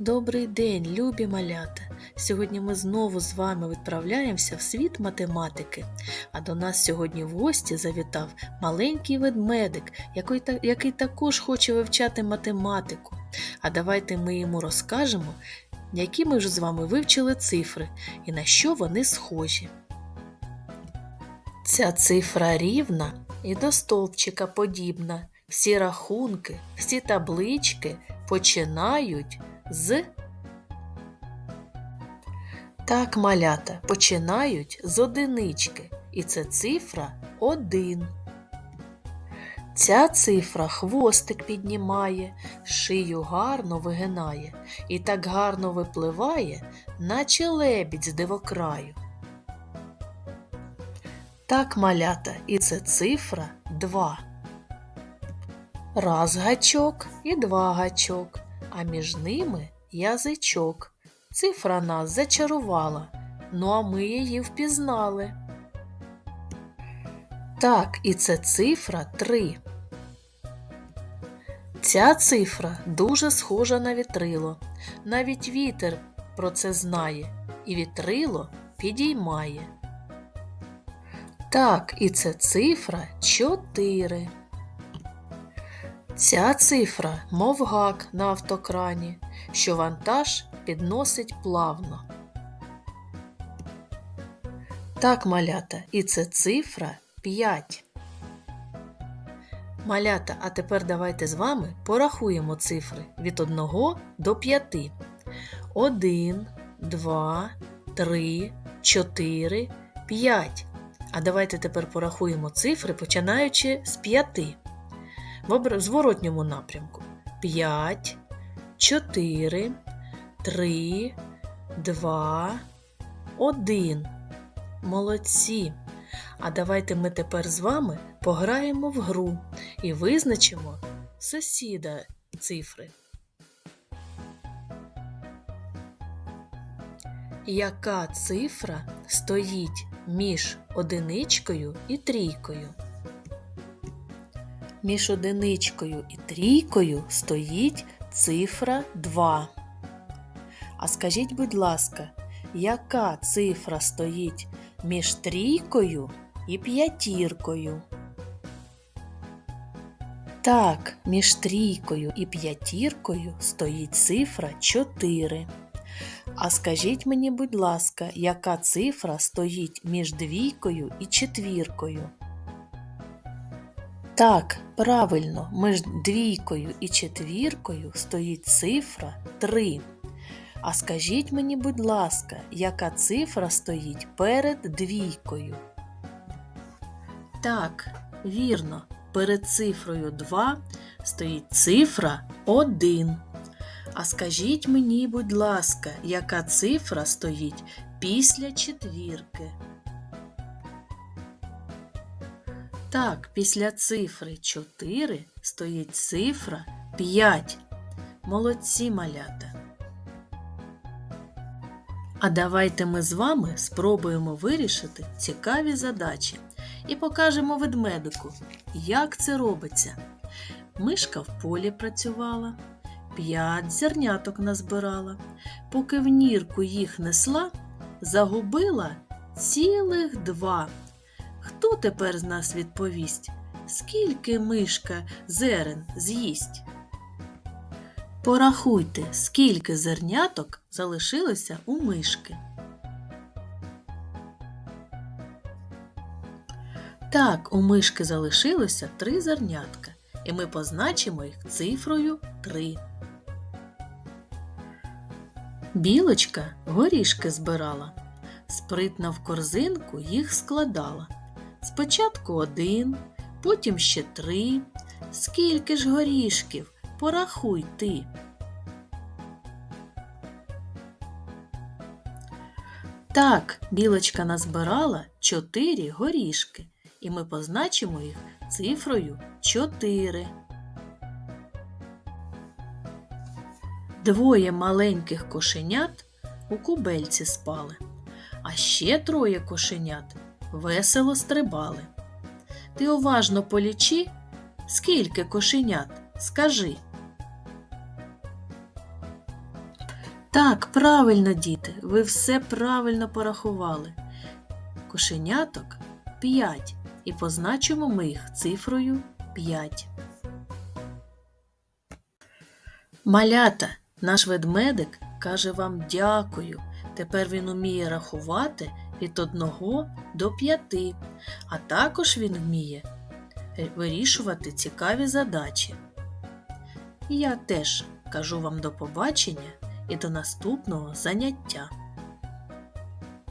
Добрий день, любі малята! Сьогодні ми знову з вами відправляємося в світ математики. А до нас сьогодні в гості завітав маленький ведмедик, який, який також хоче вивчати математику. А давайте ми йому розкажемо, які ми вже з вами вивчили цифри і на що вони схожі. Ця цифра рівна і до стовпчика подібна. Всі рахунки, всі таблички починають з. Так, малята починають з одинички, і це цифра 1. Ця цифра хвостик піднімає, шию гарно вигинає і так гарно випливає, наче лебідь з дивокраю. Так, малята, і це цифра 2. Раз гачок і два гачок, а між ними язичок. Цифра нас зачарувала, ну а ми її впізнали. Так, і це цифра 3. Ця цифра дуже схожа на вітрило. Навіть вітер про це знає, і вітрило підіймає. Так, і це цифра 4. Ця цифра, мов гак на автокрані, що вантаж підносить плавно. Так, малята, і це цифра 5. Малята, а тепер давайте з вами порахуємо цифри від 1 до 5. 1, 2, 3, 4, 5. А давайте тепер порахуємо цифри, починаючи з 5 в зворотньому напрямку. 5, 4, 3, 2, 1. Молодці. А давайте ми тепер з вами пограємо в гру і визначимо сусіда цифри. Яка цифра стоїть між одиничкою і трійкою? Між одиничкою і трійкою стоїть цифра 2. А скажіть, будь ласка, яка цифра стоїть між трійкою і п'ятіркою? Так, між трійкою і п'ятіркою стоїть цифра 4. А скажіть мені, будь ласка, яка цифра стоїть між двійкою і четвіркою? Так, правильно, між двійкою і четвіркою стоїть цифра 3. А скажіть мені, будь ласка, яка цифра стоїть перед двійкою? Так, вірно, перед цифрою 2 стоїть цифра 1. А скажіть мені, будь ласка, яка цифра стоїть після четвірки? Так, після цифри 4 стоїть цифра 5. Молодці малята. А давайте ми з вами спробуємо вирішити цікаві задачі і покажемо ведмедику, як це робиться. Мишка в полі працювала, п'ять зерняток назбирала, поки в нірку їх несла, загубила цілих два. Хто тепер з нас відповість, скільки мишка зерен з'їсть? Порахуйте, скільки зерняток залишилося у мишки. Так, у мишки залишилося три зернятка, і ми позначимо їх цифрою 3. Білочка горішки збирала, спритно в корзинку їх складала. Спочатку один, потім ще три. Скільки ж горішків? Порахуй ти. Так, білочка назбирала чотири горішки, і ми позначимо їх цифрою 4. Двоє маленьких кошенят у кубельці спали, а ще троє кошенят весело стрибали. Ти уважно полічи, скільки кошенят, скажи. Так, правильно, діти, ви все правильно порахували. Кошеняток 5, і позначимо ми їх цифрою 5. Малята, наш ведмедик каже вам дякую. Тепер він уміє рахувати від 1 до 5, а також він вміє е, вирішувати цікаві задачі. Я теж кажу вам до побачення і до наступного заняття.